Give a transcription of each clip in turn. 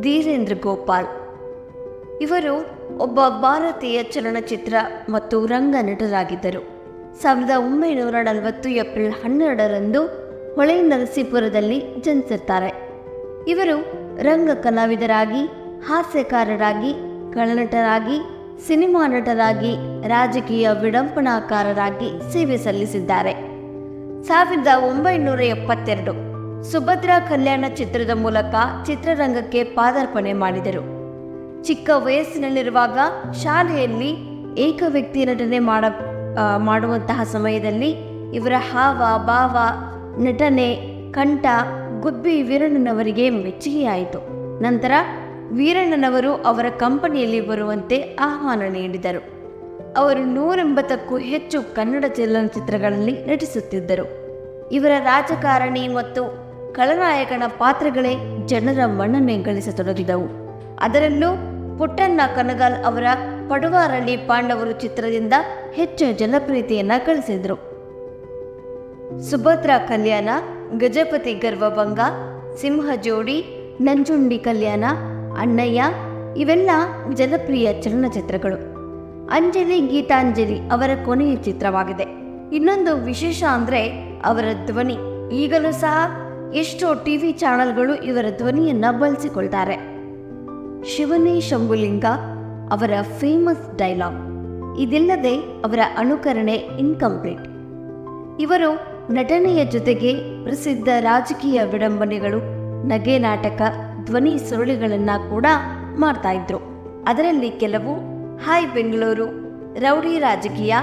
ಧೀರೇಂದ್ರ ಗೋಪಾಲ್. ಇವರು ಒಬ್ಬ ಭಾರತೀಯ ಚಲನಚಿತ್ರ ಮತ್ತು ರಂಗ ನಟರಾಗಿದ್ದರು. ಸಾವಿರದ ಒಂಬೈನೂರ ನಲವತ್ತು ಏಪ್ರಿಲ್ ಹನ್ನೆರಡರಂದು ಹೊಳೆ ನರಸೀಪುರದಲ್ಲಿ ಜನಿಸಿರ್ತಾರೆ. ಇವರು ರಂಗ ಕಲಾವಿದರಾಗಿ, ಹಾಸ್ಯಕಾರರಾಗಿ ಕಳನಟರಾಗಿ ಸಿನಿಮಾ ನಟರಾಗಿ, ರಾಜಕೀಯ ವಿಡಂಬನಾಕಾರರಾಗಿ ಸೇವೆ ಸಲ್ಲಿಸಿದ್ದಾರೆ. ಸಾವಿರದ ಒಂಬೈನೂರ ಎಪ್ಪತ್ತೆರಡು ಸುಭದ್ರಾ ಕಲ್ಯಾಣ ಚಿತ್ರದ ಮೂಲಕ ಚಿತ್ರರಂಗಕ್ಕೆ ಪಾದಾರ್ಪಣೆ ಮಾಡಿದರು. ಚಿಕ್ಕ ವಯಸ್ಸಿನಲ್ಲಿರುವಾಗ ಶಾಲೆಯಲ್ಲಿ ಏಕ ವ್ಯಕ್ತಿ ನಟನೆ ಮಾಡ ಮಾಡುವಂತಹ ಸಮಯದಲ್ಲಿ ಇವರ ಹಾವ, ಭಾವ, ನಟನೆ ಕಂಠ ಗುಬ್ಬಿ ವೀರಣ್ಣನವರಿಗೆ ಮೆಚ್ಚುಗೆಯಾಯಿತು. ನಂತರ ವೀರಣ್ಣನವರು ಅವರ ಕಂಪನಿಯಲ್ಲಿ ಬರುವಂತೆ ಆಹ್ವಾನ ನೀಡಿದರು. ಅವರು ನೂರೆಂಬತ್ತಕ್ಕೂ ಹೆಚ್ಚು ಕನ್ನಡ ಚಲನಚಿತ್ರಗಳಲ್ಲಿ ನಟಿಸುತ್ತಿದ್ದರು. ಇವರ ರಾಜಕಾರಣಿ ಮತ್ತು ಖಳನಾಯಕನ ಪಾತ್ರಗಳೇ ಜನರ ಮನ್ನಣೆ ಗಳಿಸತೊಡಗಿದವು. ಅದರಲ್ಲೂ ಪುಟ್ಟಣ್ಣ ಕನಗಾಲ್ ಅವರ ಪಡುವಾರಳ್ಳಿ ಪಾಂಡವರು ಚಿತ್ರದಿಂದ ಹೆಚ್ಚು ಜನಪ್ರಿಯತೆಯನ್ನ ಗಳಿಸಿದರು. ಸುಭದ್ರಾ ಕಲ್ಯಾಣ, ಗಜಪತಿ ಗರ್ವಭಂಗ, ಸಿಂಹ ಜೋಡಿ, ನಂಜುಂಡಿ ಕಲ್ಯಾಣ, ಅಣ್ಣಯ್ಯ ಇವೆಲ್ಲ ಜನಪ್ರಿಯ ಚಲನಚಿತ್ರಗಳು. ಅಂಜಲಿ ಗೀತಾಂಜಲಿ ಅವರ ಕೊನೆಯ ಚಿತ್ರವಾಗಿದೆ. ಇನ್ನೊಂದು ವಿಶೇಷ ಅಂದರೆ ಅವರ ಧ್ವನಿ. ಈಗಲೂ ಸಹ ಎಷ್ಟೋ ಟಿವಿ ಚಾನೆಲ್ಗಳು ಇವರ ಧ್ವನಿಯನ್ನು ಬಳಸಿಕೊಳ್ತಾರೆ. ಶಿವನೇ ಶಂಭುಲಿಂಗ ಅವರ ಫೇಮಸ್ ಡೈಲಾಗ್ ಇದಿಲ್ಲದೆ ಅವರ ಅನುಕರಣೆ ಇನ್ಕಂಪ್ಲೀಟ್ ಇವರು ನಟನೆಯ ಜೊತೆಗೆ ಪ್ರಸಿದ್ಧ ರಾಜಕೀಯ ವಿಡಂಬನೆಗಳು, ನಗೆ ನಾಟಕ, ಧ್ವನಿ ಸುರುಳಿಗಳನ್ನ ಕೂಡ ಮಾಡ್ತಾ ಇದ್ರು. ಅದರಲ್ಲಿ ಕೆಲವು, ಹಾಯ್ ಬೆಂಗಳೂರು ರೌಡಿ ರಾಜಕೀಯ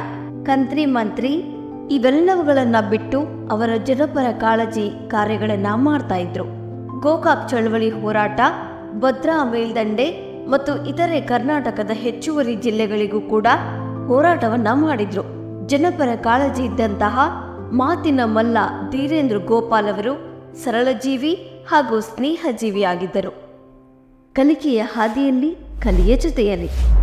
ಕಂತ್ರಿ ಮಂತ್ರಿ ಇವೆಲ್ಲವುಗಳನ್ನ ಬಿಟ್ಟು ಅವರ ಜನಪರ ಕಾಳಜಿ ಕಾರ್ಯಗಳನ್ನು ಮಾಡ್ತಾ ಇದ್ರು. ಗೋಕಾಕ್ ಚಳವಳಿ ಹೋರಾಟ, ಭದ್ರಾ ಮೇಲ್ದಂಡೆ ಮತ್ತು ಇತರೆ ಕರ್ನಾಟಕದ ಹೆಚ್ಚುವರಿ ಜಿಲ್ಲೆಗಳಿಗೂ ಕೂಡ ಹೋರಾಟವನ್ನ ಮಾಡಿದ್ರು. ಜನಪರ ಕಾಳಜಿ ಇದ್ದಂತಹ ಮಾತಿನ ಮಲ್ಲ ಧೀರೇಂದ್ರ ಗೋಪಾಲ್ ಅವರು ಸರಳಜೀವಿ ಹಾಗೂ ಸ್ನೇಹಜೀವಿಯಾಗಿದ್ದರು. ಕಲಿಕೆಯ ಹಾದಿಯಲ್ಲಿ, ಕಲಿಯ ಜೊತೆಯಲ್ಲಿ.